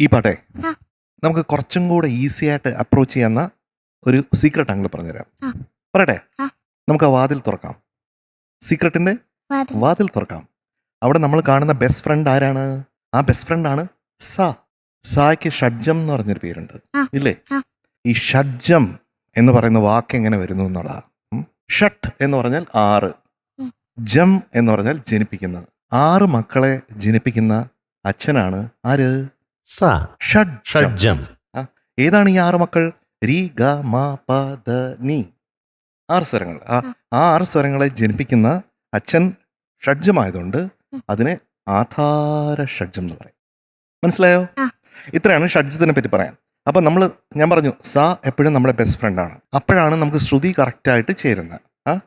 ഈ പാട്ടെ. നമുക്ക് കുറച്ചും കൂടെ ഈസി ആയിട്ട് അപ്രോച്ച് ചെയ്യുന്ന ഒരു സീക്രട്ട് അങ്കിൾ പറഞ്ഞുതരാം. പറയട്ടെ? നമുക്ക് ആ വാതിൽ തുറക്കാം. സീക്രട്ടിന്റെ വാതിൽ. തുറക്കാം. അവിടെ നമ്മൾ കാണുന്ന ബെസ്റ്റ് ഫ്രണ്ട് ആരാണ്? ആ ബെസ്റ്റ് ഫ്രണ്ട് ആണ് സ. സായ്ക്ക് ഷഡ്ജം എന്ന് പറഞ്ഞൊരു പേരുണ്ട്. ഇല്ലേ? ഈ ഷഡ്ജം എന്ന് പറയുന്ന വാക്ക് എങ്ങനെ വരുന്നു എന്നുള്ളതാ. ഷട്ട് എന്ന് പറഞ്ഞാൽ ആറ്. ജം എന്ന് പറഞ്ഞാൽ ജനിപ്പിക്കുന്നത് ആറ് മക്കളെ ജനിപ്പിക്കുന്ന അച്ഛനാണ് ആര്? സ. ഷഡ്ജം. ഷഡ്ജം. ഏതാണ് ഈ ആറ് മക്കൾ? രി ഗ മ പ ദ നി. ആറ് സ്വരങ്ങൾ. ആ ആ. ആറ് സ്വരങ്ങളെ ജനിപ്പിക്കുന്ന അച്ഛൻ ഷഡ്ജമായതുകൊണ്ട് അതിനെ ആധാര ഷഡ്ജം എന്ന് പറയും. മനസ്സിലായോ? ആ. ഇത്രയാണ് ഷഡ്ജത്തിനെ പറ്റി പറയാൻ. അപ്പൊ നമ്മൾ ഞാൻ പറഞ്ഞു സ എപ്പോഴും നമ്മുടെ ബെസ്റ്റ് ഫ്രണ്ട് ആണ്. അപ്പോഴാണ് നമുക്ക് ശ്രുതി കറക്റ്റായിട്ട് ചേരുന്നത്. ആ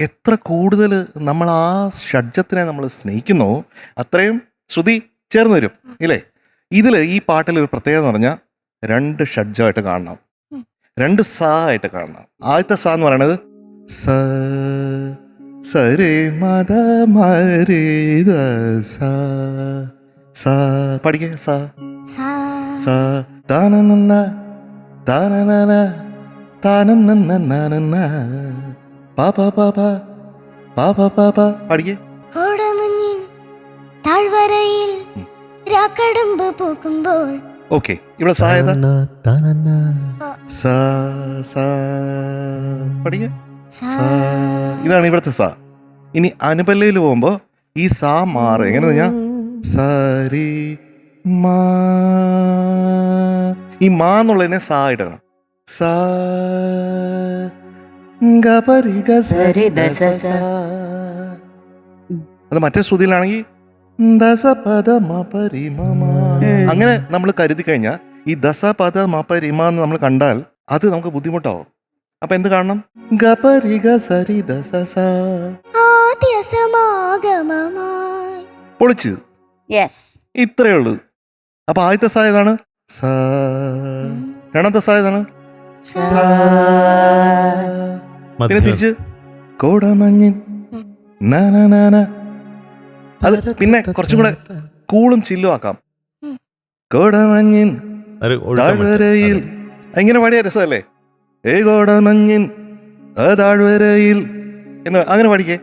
എത്ര കൂടുതൽ നമ്മൾ ആ ഷഡ്ജത്തിനെ നമ്മൾ സ്നേഹിക്കുന്നു അത്രയും ശ്രുതി ചേർന്ന് വരും. ഇല്ലേ? ഇതിൽ ഈ പാട്ടിൽ ഒരു പ്രത്യേകത എന്ന് പറഞ്ഞാൽ രണ്ട് ഷഡ്ജായിട്ട് കാണണം. രണ്ട് സ ആയിട്ട് കാണണം. ആദ്യത്തെ സ എന്ന് പറയണത് സ സരേ മത മരേ ദ സ സ. പഠിക്കേ സ. സാ. സ പാ പാ പാ പാപ പാപ പാപ പാപ പഠിക്കേ. രാക്കടമ്പ് പോകുമ്പോൾ ഓക്കെ ഇവിടെ സ ഏതാ? തനന, തനന. സ സ. പഠിക്കേ. സ. ഇതാണ് ഇവിടുത്തെ സ. ഇനി അനുപല്ലയിൽ പോകുമ്പോ ഈ സാ മാറും. എങ്ങനെ ഞാൻ? സരി മാ. ഈ മാ എന്നുള്ളതിനെ സാ ഇടണം. സ. അത് മറ്റേ ശ്രുതിയിലാണെങ്കിൽ അങ്ങനെ നമ്മൾ കരുതി കഴിഞ്ഞാൽ ഈ ദസ പദ മ എന്ന് നമ്മൾ കണ്ടാൽ അത് നമുക്ക് ബുദ്ധിമുട്ടാവും. അപ്പൊ എന്ത് കാണണം? ഗ പരി ഗ സരി ദ സ സ. ആദ്യ സമാഗമമായി പൊളിച്ച്. യെസ് ഇത്രയേ ഉള്ളൂ. അപ്പൊ ആദ്യത്തെ സ ഏതാണ്? സ. രണ്ടാമത്തെ സ ഏതാണ്. പിന്നെ. തിരിച്ച്. കോടമഞ്ഞിൻ. ന ന ന ന. അത് പിന്നെ കുറച്ചും കൂടെ കൂളും ചില്ലും ആക്കാം. ഉം. കോടമഞ്ഞിൻ താഴ്വരയിൽ. ഇങ്ങനെ പാടിയ രസമല്ലേ? ഏ കോടമഞ്ഞിൻ ആ താഴ്വരയിൽ. എന്ന് അങ്ങനെ പാടിക്കേ.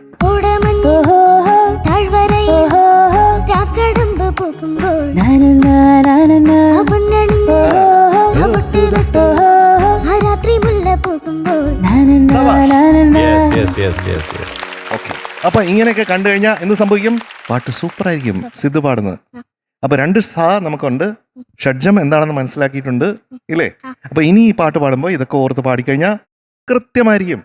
Yes, yes, yes, രാത്രി മുല്ല അപ്പൊ ഇങ്ങനെയൊക്കെ കണ്ടു കഴിഞ്ഞാൽ എന്ത് സംഭവിക്കും? പാട്ട് സൂപ്പർ. ആയിരിക്കും സിദ്ധു പാടുന്നത്. അപ്പൊ രണ്ട് സ നമുക്കുണ്ട്. ഷഡ്ജം എന്താണെന്ന് മനസ്സിലാക്കിയിട്ടുണ്ട്. ഇല്ലേ? അപ്പൊ ഇനി ഈ പാട്ട് പാടുമ്പോൾ ഇതൊക്കെ ഓർത്ത് പാടിക്കഴിഞ്ഞാൽ കൃത്യമായിരിക്കും.